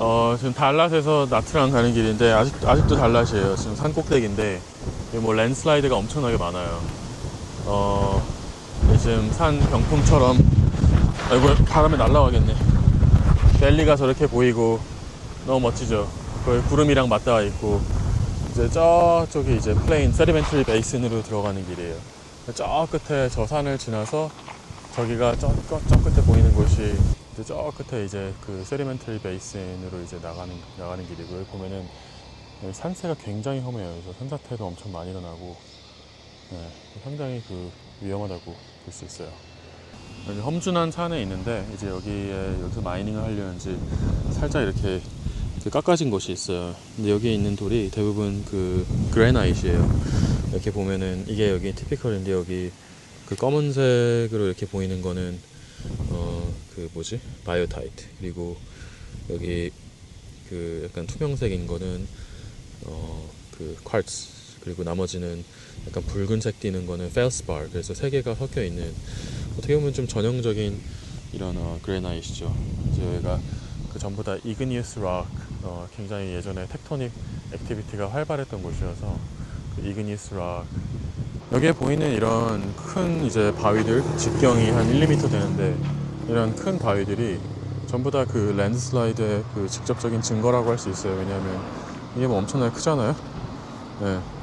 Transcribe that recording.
어, 지금 달랏에서 나트랑 가는 길인데 아직 아직도 달랏이에요. 지금 산 꼭대기인데 뭐 랜슬라이드가 엄청나게 많아요. 어, 지금 산 병풍처럼 아이고 바람에 날라가겠네. 밸리가 저렇게 보이고 너무 멋지죠. 거의 구름이랑 맞닿아 있고 이제 저쪽이 이제 플레인 세리멘터리 베이슨으로 들어가는 길이에요. 저 끝에 저 산을 지나서 저기가 저, 저, 저 끝에 보이는 곳이 이제 저 끝에 이제 그 세리멘터리 베이슨으로 이제 나가는 나가는 길이고요. 보면은 산세가 굉장히 험해요. 그래서 산사태도 엄청 많이 일어나고 네, 상당히 그 위험하다고 볼 수 있어요. 여기 험준한 산에 있는데 이제 여기에 여기서 마이닝을 하려는지 살짝 이렇게 그 깎아진 곳이 있어요. 근데 여기에 있는 돌이 대부분 그 그레나이트예요. 이렇게 보면은 이게 여기 티피컬인데 여기 그 검은색으로 이렇게 보이는 거는 어 그 뭐지? 바이오타이트. 그리고 여기 그 약간 투명색인 거는 어그 쿼츠. 그리고 나머지는 약간 붉은색 띠는 거는 펠스바 그래서 세 개가 섞여 있는 어떻게 보면 좀 전형적인 이런 어, 그레나이트죠. 이제 여기가 그 전부 다 이그니우스 락 어, 굉장히 예전에 텍토닉 액티비티가 활발했던 곳이어서 그 이그니우스 락 여기에 보이는 이런 큰 이제 바위들 직경이 한 1, 2m 되는데 이런 큰 바위들이 전부 다 그 랜드슬라이드의 그 직접적인 증거라고 할 수 있어요. 왜냐하면 이게 뭐 엄청나게 크잖아요. 네.